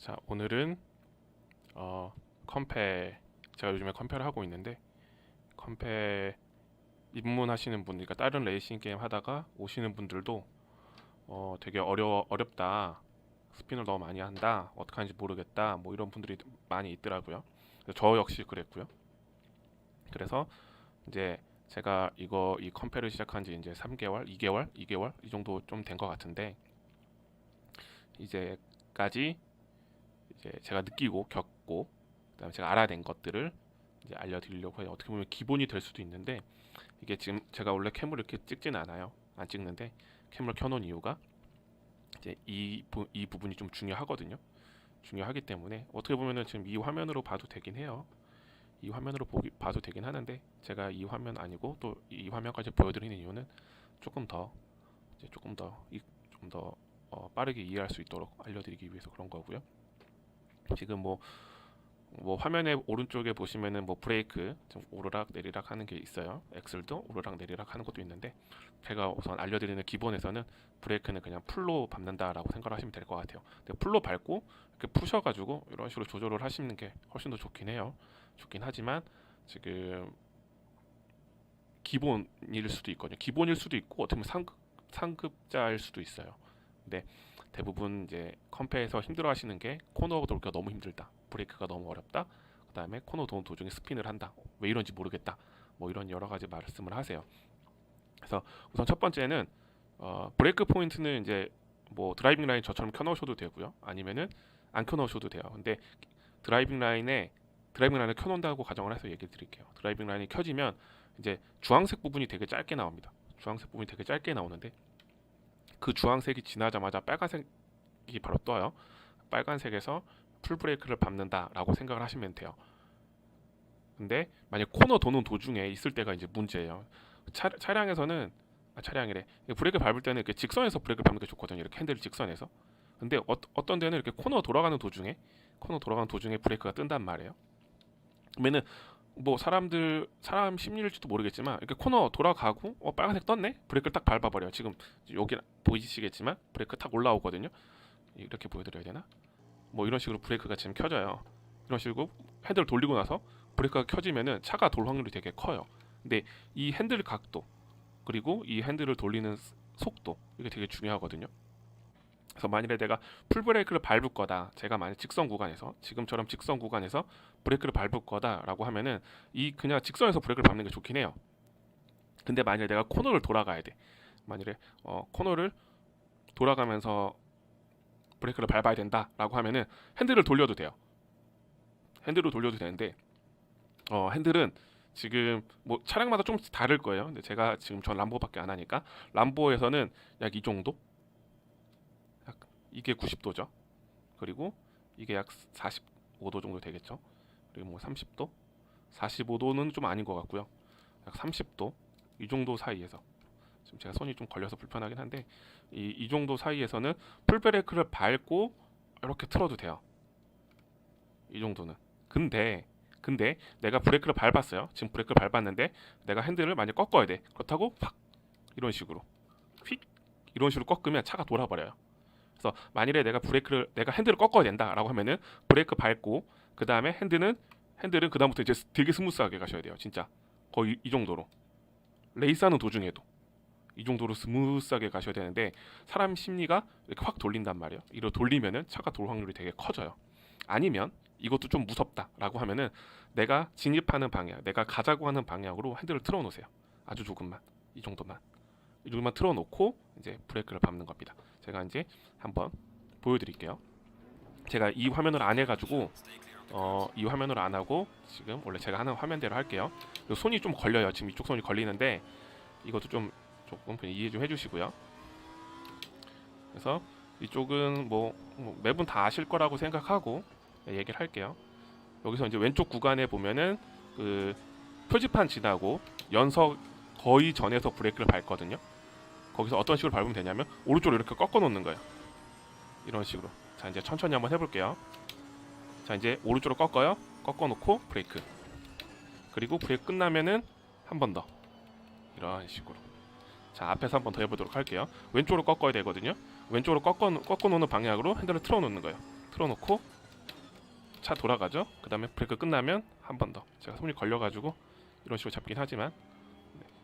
자 오늘은 어 컴페 제가 요즘에 컴페를 하고 있는데 컴페 입문하시는 분 그러니까 다른 레이싱 게임 하다가 오시는 분들도 어 되게 어려 어렵다 스핀을 너무 많이 한다 어떻게 하는지 모르겠다 뭐 이런 분들이 많이 있더라고요. 저 역시 그랬고요. 그래서 이제 제가 이거 이 컴페를 시작한 지 이제 3개월 2개월 2개월 이 정도 좀 된 것 같은데 이제까지 이제 제가 느끼고 겪고 그다음에 제가 알아낸 것들을 이제 알려드리려고 해요. 어떻게 보면 기본이 될 수도 있는데 이게 지금 제가 원래 캠을 이렇게 찍진 않아요. 안 찍는데 캠을 켜놓은 이유가 이제 이, 부, 이 부분이 좀 중요하거든요. 중요하기 때문에 어떻게 보면은 지금 이 화면으로 봐도 되긴 해요. 이 화면으로 보기, 봐도 되긴 하는데 제가 이 화면 아니고 또 이 화면까지 보여드리는 이유는 조금 더 이제 조금 더 좀더 어, 빠르게 이해할 수 있도록 알려드리기 위해서 그런 거고요. 지금 뭐, 뭐 화면에 오른쪽에 보시면은 뭐 브레이크 좀 오르락 내리락 하는 게 있어요. 엑셀도 오르락 내리락 하는 것도 있는데 제가 우선 알려드리는 기본에서는 브레이크는 그냥 풀로 밟는다라고 생각하시면 될 것 같아요. 근데 풀로 밟고 이렇게 푸셔가지고 이런 식으로 조절을 하시는 게 훨씬 더 좋긴 해요. 좋긴 하지만 지금 기본일 수도 있거든요. 기본일 수도 있고 어떻게 보면 상급 상급자일 수도 있어요. 근데 대부분 이제 컴페에서 힘들어하시는 게 코너 돌기가 너무 힘들다, 브레이크가 너무 어렵다, 그 다음에 코너 도는 도중에 스핀을 한다, 왜 이런지 모르겠다, 뭐 이런 여러 가지 말씀을 하세요. 그래서 우선 첫 번째는 어, 브레이크 포인트는 이제 뭐 드라이빙 라인 저처럼 켜놓으셔도 되고요, 아니면은 안 켜놓으셔도 돼요. 근데 드라이빙 라인에 드라이빙 라인을 켜놓는다고 가정을 해서 얘기 드릴게요. 드라이빙 라인이 켜지면 이제 주황색 부분이 되게 짧게 나옵니다. 주황색 부분이 되게 짧게 나오는데 그 주황색이 지나자마자 빨간색이 바로 떠요. 빨간색에서 풀 브레이크를 밟는다라고 생각을 하시면 돼요. 근데 만약 코너 도는 도중에 있을 때가 이제 문제예요. 차, 차량에서는 아, 차량이래. 브레이크 밟을 때는 이렇게 직선에서 브레이크를 밟는 게 좋거든요. 이렇게 핸들 직선에서. 근데 어, 어떤 데는 이렇게 코너 돌아가는 도중에 코너 돌아가는 도중에 브레이크가 뜬단 말이에요. 그러면은 뭐 사람들 사람 심리일지도 모르겠지만 이렇게 코너 돌아가고 어 빨간색 떴네? 브레이크를 딱 밟아버려요. 지금 여기 보이시겠지만 브레이크 탁 올라오거든요. 이렇게 보여드려야 되나? 뭐 이런 식으로 브레이크가 지금 켜져요. 이런 식으로 핸들을 돌리고 나서 브레이크가 켜지면은 차가 돌 확률이 되게 커요. 근데 이 핸들 각도 그리고 이 핸들을 돌리는 스- 속도 이게 되게 중요하거든요 그래서 만일에 내가 풀 브레이크를 밟을 거다 제가 만약 직선 구간에서 지금처럼 직선 구간에서 브레이크를 밟을 거다라고 하면은 이 그냥 직선에서 브레이크를 밟는 게 좋긴 해요. 근데 만약에 내가 코너를 돌아가야 돼. 만일에 어, 코너를 돌아가면서 브레이크를 밟아야 된다라고 하면은 핸들을 돌려도 돼요. 핸들을 돌려도 되는데 어, 핸들은 지금 뭐 차량마다 좀 다를 거예요. 근데 제가 지금 전 람보밖에 안 하니까 람보에서는 약 이 정도. 약 이게 90도죠. 그리고 이게 약 45도 정도 되겠죠. 그리고 뭐 30도, 45도는 좀 아닌 것 같고요. 약 30도 이 정도 사이에서 지금 제가 손이 좀 걸려서 불편하긴 한데 이, 이 정도 사이에서는 풀브레이크를 밟고 이렇게 틀어도 돼요. 이 정도는. 근데 근데 내가 브레이크를 밟았어요. 지금 브레이크를 밟았는데 내가 핸들을 많이 꺾어야 돼. 그렇다고 팍 이런 식으로 휙 이런 식으로 꺾으면 차가 돌아버려요. 그래서 만일에 내가 브레이크를 내가 핸들을 꺾어야 된다라고 하면은 브레이크 밟고 그 다음에 핸들은 핸들은 그 다음부터 이제 되게 스무스하게 가셔야 돼요. 진짜 거의 이 정도로 레이스하는 도중에도 이 정도로 스무스하게 가셔야 되는데 사람 심리가 이렇게 확 돌린단 말이에요. 이로 돌리면은 차가 돌 확률이 되게 커져요. 아니면 이것도 좀 무섭다라고 하면은 내가 진입하는 방향, 내가 가자고 하는 방향으로 핸들을 틀어놓으세요. 아주 조금만, 이 정도만, 이 정도만 틀어놓고 이제 브레이크를 밟는 겁니다. 제가 이제 한번 보여드릴게요. 제가 이 화면을 안 해가지고 어, 이 화면을 안 하고 지금 원래 제가 하는 화면대로 할게요. 요 손이 좀 걸려요. 지금 이쪽 손이 걸리는데 이것도 좀 조금 이해 좀 해주시고요. 그래서 이쪽은 뭐, 뭐 매분 다 아실 거라고 생각하고 네, 얘기를 할게요. 여기서 이제 왼쪽 구간에 보면은 그 표지판 지나고 연석 거의 전에서 브레이크를 밟거든요. 거기서 어떤 식으로 밟으면 되냐면 오른쪽으로 이렇게 꺾어 놓는 거예요. 이런 식으로. 자 이제 천천히 한번 해볼게요. 자 이제 오른쪽으로 꺾어요. 꺾어 놓고 브레이크. 그리고 브레이크 끝나면은 한 번 더. 이런 식으로. 자 앞에서 한 번 더 해보도록 할게요. 왼쪽으로 꺾어야 되거든요. 왼쪽으로 꺾어 꺾어 놓는 방향으로 핸들을 틀어 놓는 거예요. 틀어 놓고 차 돌아가죠. 그 다음에 브레이크 끝나면 한 번 더. 제가 손이 걸려가지고 이런 식으로 잡긴 하지만 네,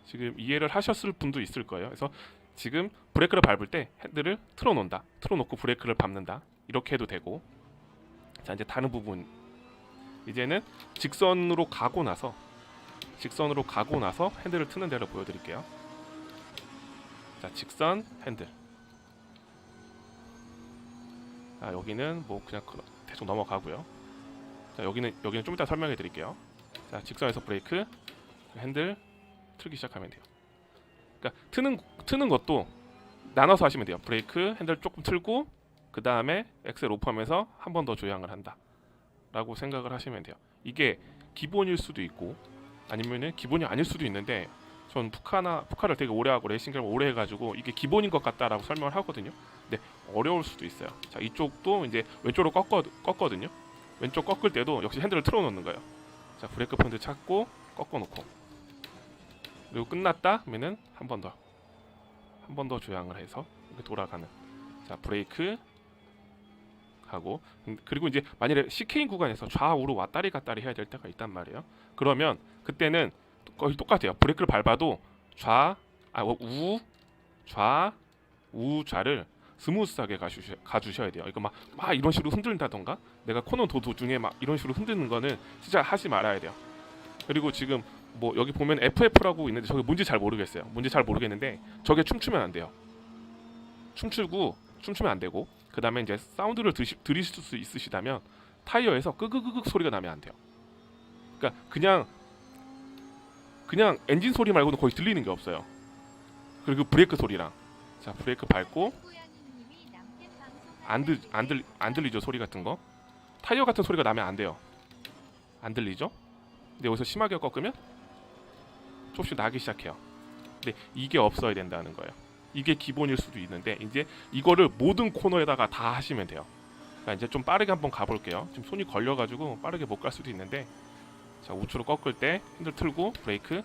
지금 이해를 하셨을 분도 있을 거예요. 그래서 지금 브레이크를 밟을 때 핸들을 틀어놓는다. 틀어놓고 브레이크를 밟는다. 이렇게 해도 되고 자 이제 다른 부분 이제는 직선으로 가고 나서 직선으로 가고 나서 핸들을 트는 데를 보여드릴게요. 자 직선 핸들. 자 여기는 뭐 그냥 그- 대충 넘어가고요. 자 여기는 여기는 좀 이따 설명해 드릴게요. 자 직선에서 브레이크 핸들 틀기 시작하면 돼요. 그러니까 트는 트는 것도 나눠서 하시면 돼요. 브레이크 핸들 조금 틀고 그 다음에 엑셀 오프하면서 한 번 더 조향을 한다라고 생각을 하시면 돼요. 이게 기본일 수도 있고 아니면은 기본이 아닐 수도 있는데 전 푸카나 푸카를 되게 오래 하고 레이싱 게임을 오래 해가지고 이게 기본인 것 같다라고 설명을 하거든요. 근데 어려울 수도 있어요. 자 이쪽도 이제 왼쪽으로 꺾어 꺾거든요. 왼쪽 꺾을 때도 역시 핸들을 틀어놓는 거예요. 자 브레이크 펀드 찾고 꺾어놓고 그리고 끝났다 하면은 한 번 더 한 번 더 조향을 해서 이렇게 돌아가는 자 브레이크 하고 음, 그리고 이제 만일에 CK인 구간에서 좌우로 왔다리 갔다리 해야 될 때가 있단 말이에요. 그러면 그때는 거의 똑같아요. 브레이크를 밟아도 좌, 아, 우, 좌, 우, 좌를 스무스하게 가주셔, 가주셔야 돼요. 이거 막, 막 이런 식으로 흔들린다던가 내가 코너 도 도중에 막 이런 식으로 흔드는 거는 진짜 하지 말아야 돼요. 그리고 지금 뭐 여기 보면 FF라고 있는데 저게 뭔지 잘 모르겠어요. 뭔지 잘 모르겠는데 저게 춤추면 안 돼요. 춤추고 춤추면 안 되고 그 다음에 이제 사운드를 드시, 들으실 수 있으시다면 타이어에서 끄끄끄끄 소리가 나면 안 돼요. 그러니까 그냥 그냥 엔진 소리 말고는 거의 들리는 게 없어요. 그리고 브레이크 소리랑 자 브레이크 밟고 안들안들안 들리죠 소리 같은 거 타이어 같은 소리가 나면 안 돼요. 안 들리죠? 근데 여기서 심하게 꺾으면 조금씩 나기 시작해요. 근데 이게 없어야 된다는 거예요. 이게 기본일 수도 있는데 이제 이거를 모든 코너에다가 다 하시면 돼요. 자 이제 좀 빠르게 한번 가볼게요. 지금 손이 걸려가지고 빠르게 못 갈 수도 있는데 자 우측으로 꺾을 때 핸들 틀고 브레이크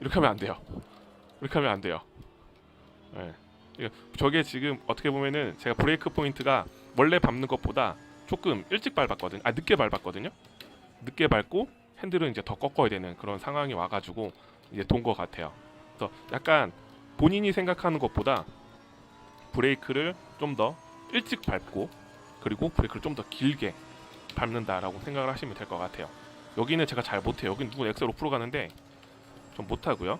이렇게 하면 안 돼요. 이렇게 하면 안 돼요. 네. 저게 지금 어떻게 보면은 제가 브레이크 포인트가 원래 밟는 것보다 조금 일찍 밟았거든요. 아 늦게 밟았거든요. 늦게 밟고 핸들은 이제 더 꺾어야 되는 그런 상황이 와가지고 이제 돈 것 같아요. 그래서 약간 본인이 생각하는 것보다 브레이크를 좀 더 일찍 밟고 그리고 브레이크를 좀 더 길게 밟는다라고 생각을 하시면 될 것 같아요. 여기는 제가 잘 못해요. 여기는 누군 엑셀 5% 가는데 좀 못하고요.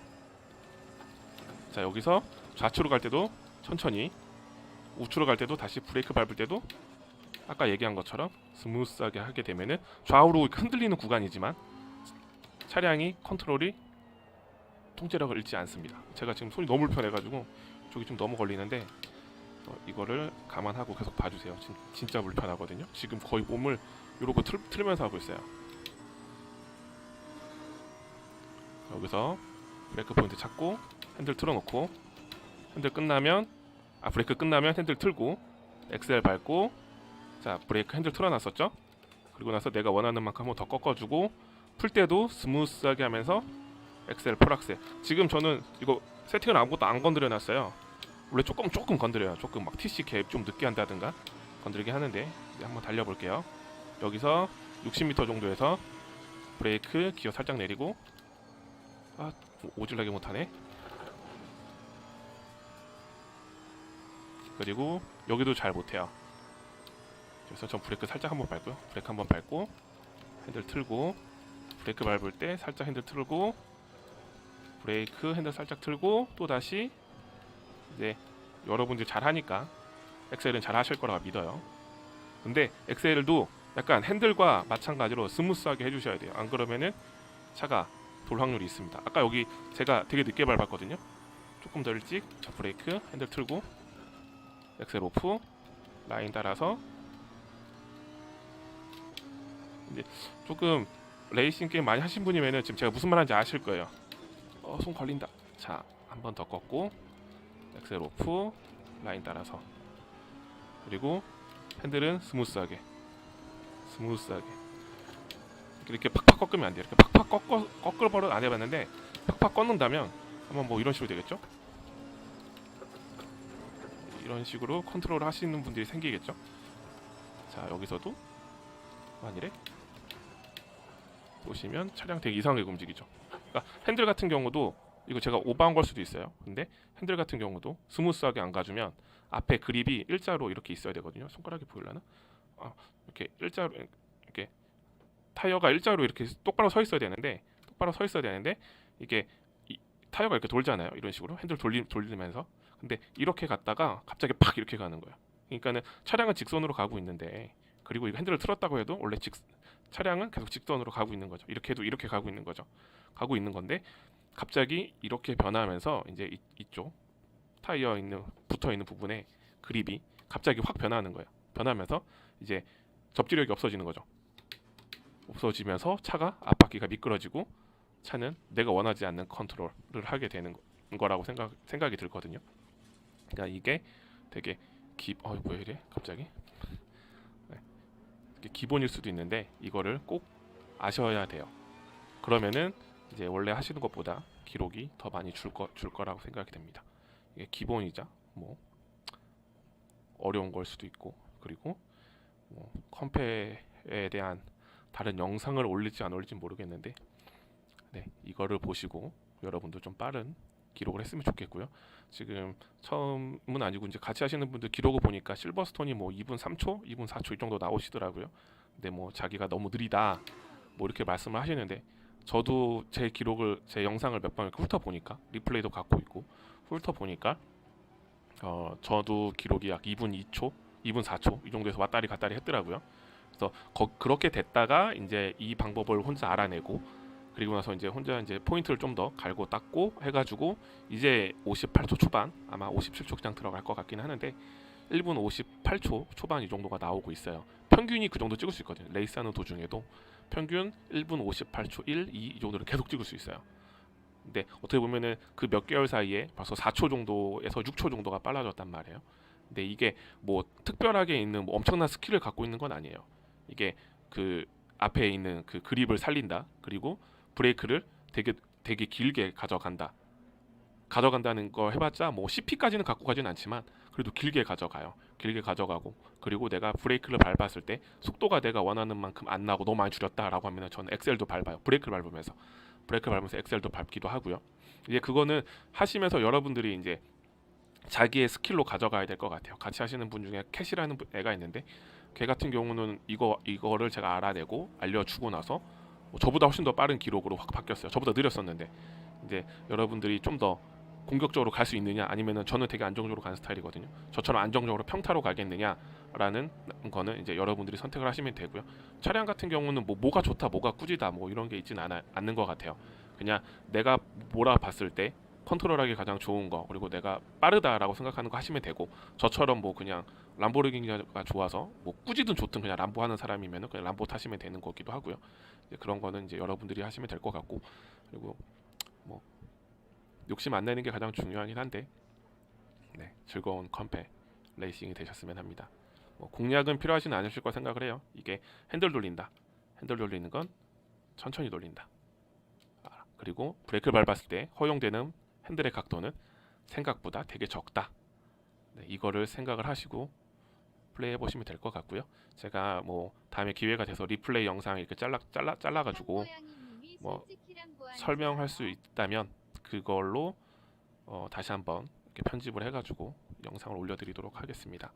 자 여기서 좌측으로 갈 때도 천천히 우측으로 갈 때도 다시 브레이크 밟을 때도 아까 얘기한 것처럼 스무스하게 하게 되면은 좌우로 흔들리는 구간이지만 차량이 컨트롤이 통제력을 잃지 않습니다. 제가 지금 손이 너무 불편해가지고 저기 좀 너무 걸리는데 어, 이거를 감안하고 계속 봐주세요. 진, 진짜 불편하거든요. 지금 거의 몸을 이러고 틀, 틀면서 하고 있어요. 여기서 브레이크 포인트 찾고 핸들 틀어놓고 핸들 끝나면 아 브레이크 끝나면 핸들 틀고 엑셀 밟고 자 브레이크 핸들 틀어놨었죠? 그리고 나서 내가 원하는 만큼 한번 더 꺾어주고 풀 때도 스무스하게 하면서 엑셀 폴악셀. 지금 저는 이거 세팅을 아무것도 안 건드려 놨어요. 원래 조금 조금 건드려요. 조금 막 TC 갭 좀 늦게 한다든가 건드리게 하는데 한번 달려볼게요. 여기서 60m 정도에서 브레이크 기어 살짝 내리고 아 오질나게 못하네. 그리고 여기도 잘 못해요 그래서 전 브레이크 살짝 한번 밟고요 브레이크 한번 밟고 핸들 틀고 브레이크 밟을 때 살짝 핸들 틀고 브레이크 핸들 살짝 틀고 또 다시 이제 여러분들 잘 하니까 엑셀은 잘 하실 거라고 믿어요. 근데 엑셀도 약간 핸들과 마찬가지로 스무스하게 해주셔야 돼요. 안 그러면은 차가 돌 확률이 있습니다. 아까 여기 제가 되게 늦게 밟았거든요. 조금 더 일찍 자 브레이크 핸들 틀고 엑셀 오프 라인 따라서 이제 조금 레이싱 게임 많이 하신 분이면은 지금 제가 무슨 말하는지 아실 거예요. 어, 손 걸린다. 자, 한 번 더 꺾고 엑셀 오프 라인 따라서 그리고 핸들은 스무스하게 스무스하게 이렇게 팍팍 꺾으면 안 돼요. 이렇게 팍팍 꺾어 꺾을 버릇 안 해봤는데 팍팍 꺾는다면 한번 뭐 이런 식으로 되겠죠? 이런 식으로 컨트롤 하시는 분들이 생기겠죠. 자 여기서도 만일에 보시면 차량 되게 이상하게 움직이죠. 그러니까 핸들 같은 경우도 이거 제가 오버한 걸 수도 있어요. 근데 핸들 같은 경우도 스무스하게 안 가주면 앞에 그립이 일자로 이렇게 있어야 되거든요. 손가락이 보일라나? 아, 이렇게 일자로 이렇게 타이어가 일자로 이렇게 똑바로 서 있어야 되는데 똑바로 서 있어야 되는데 이게 이, 타이어가 이렇게 돌잖아요. 이런 식으로 핸들 돌리, 돌리면서 근데 이렇게 갔다가 갑자기 팍 이렇게 가는 거예요. 그러니까는 차량은 직선으로 가고 있는데 그리고 이거 핸들을 틀었다고 해도 원래 직 차량은 계속 직선으로 가고 있는 거죠. 이렇게 해도 이렇게 가고 있는 거죠. 가고 있는 건데 갑자기 이렇게 변하면서 이제 이, 이쪽 타이어 있는 붙어 있는 부분에 그립이 갑자기 확 변하는 거예요. 변하면서 이제 접지력이 없어지는 거죠. 없어지면서 차가 앞바퀴가 미끄러지고 차는 내가 원하지 않는 컨트롤을 하게 되는 거- 거라고 생각 생각이 들거든요. 그러니까 이게 되게 기, 어, 왜 이래 갑자기? 기본일 수도 있는데 이거를 꼭 아셔야 돼요. 그러면은 이제 원래 하시는 것보다 기록이 더 많이 줄, 거, 줄 거라고 생각이 됩니다. 이게 기본이자 뭐 어려운 걸 수도 있고 그리고 뭐 컴페에 대한 다른 영상을 올릴지 안 올릴지 모르겠는데 네 이거를 보시고 여러분도 좀 빠른 기록을 했으면 좋겠고요. 지금 처음은 아니고 이제 같이 하시는 분들 기록을 보니까 실버스톤이 뭐 2분 3초, 2분 4초 이 정도 나오시더라고요. 근데 뭐 자기가 너무 느리다 뭐 이렇게 말씀을 하시는데 저도 제 기록을 제 영상을 몇 번 훑어 보니까 리플레이도 갖고 있고 훑어 보니까 어 저도 기록이 약 2분 2초, 2분 4초 이 정도에서 왔다리 갔다리 했더라고요. 그래서 거- 그렇게 됐다가 이제 이 방법을 혼자 알아내고 그리고 나서 이제 혼자 이제 포인트를 좀 더 갈고 닦고 해가지고 이제 58초 초반 아마 57초 그냥 들어갈 것 같긴 하는데 1분 58초 초반 이 정도가 나오고 있어요. 평균이 그 정도 찍을 수 있거든요. 레이스하는 도중에도 평균 1분 58초 1, 2 이 정도를 계속 찍을 수 있어요. 근데 어떻게 보면은 그 몇 개월 사이에 벌써 4초 정도에서 6초 정도가 빨라졌단 말이에요. 근데 이게 뭐 특별하게 있는 뭐 엄청난 스킬을 갖고 있는 건 아니에요. 이게 그 앞에 있는 그 그립을 살린다. 그리고 브레이크를 되게 되게 길게 가져간다. 가져간다는 거 해봤자 뭐 CP까지는 갖고 가진 않지만 그래도 길게 가져가요. 길게 가져가고 그리고 내가 브레이크를 밟았을 때 속도가 내가 원하는 만큼 안 나고 너무 많이 줄였다라고 하면 저는 엑셀도 밟아요. 브레이크를 밟으면서 브레이크 밟으면서 엑셀도 밟기도 하고요. 이제 그거는 하시면서 여러분들이 이제 자기의 스킬로 가져가야 될 것 같아요. 같이 하시는 분 중에 캐시라는 분- 애가 있는데 걔 같은 경우는 이거 이거를 제가 알아내고 알려주고 나서 뭐 저보다 훨씬 더 빠른 기록으로 확 바뀌었어요. 저보다 느렸었는데 이제 여러분들이 좀 더 공격적으로 갈 수 있느냐 아니면은 저는 되게 안정적으로 가는 스타일이거든요. 저처럼 안정적으로 평타로 가겠느냐라는 거는 이제 여러분들이 선택을 하시면 되고요. 차량 같은 경우는 뭐 뭐가 좋다, 뭐가 꾸지다, 뭐 이런 게 있지는 않아, 않는 것 같아요. 그냥 내가 몰아 봤을 때 컨트롤하기 가장 좋은 거 그리고 내가 빠르다라고 생각하는 거 하시면 되고 저처럼 뭐 그냥 람보르기니가 좋아서 뭐 꾸지든 좋든 그냥 람보 하는 사람이면은 그냥 람보 타시면 되는 거기도 하고요. 이제 그런 거는 이제 여러분들이 하시면 될 것 같고 그리고 뭐 욕심 안 내는 게 가장 중요하긴 한데 네 즐거운 컴페 레이싱이 되셨으면 합니다. 뭐 공략은 필요하지는 않으실 거 생각을 해요. 이게 핸들 돌린다. 핸들 돌리는 건 천천히 돌린다. 아, 그리고 브레이크를 밟았을 때 허용되는 핸들의 각도는 생각보다 되게 적다. 네, 이거를 생각을 하시고 플레이 해 보시면 될 것 같고요. 제가 뭐 다음에 기회가 돼서 리플레이 영상 이렇게 잘라 잘라 잘라 가지고 뭐 설명할 수 있다면 그걸로 어, 다시 한번 이렇게 편집을 해가지고 영상을 올려드리도록 하겠습니다.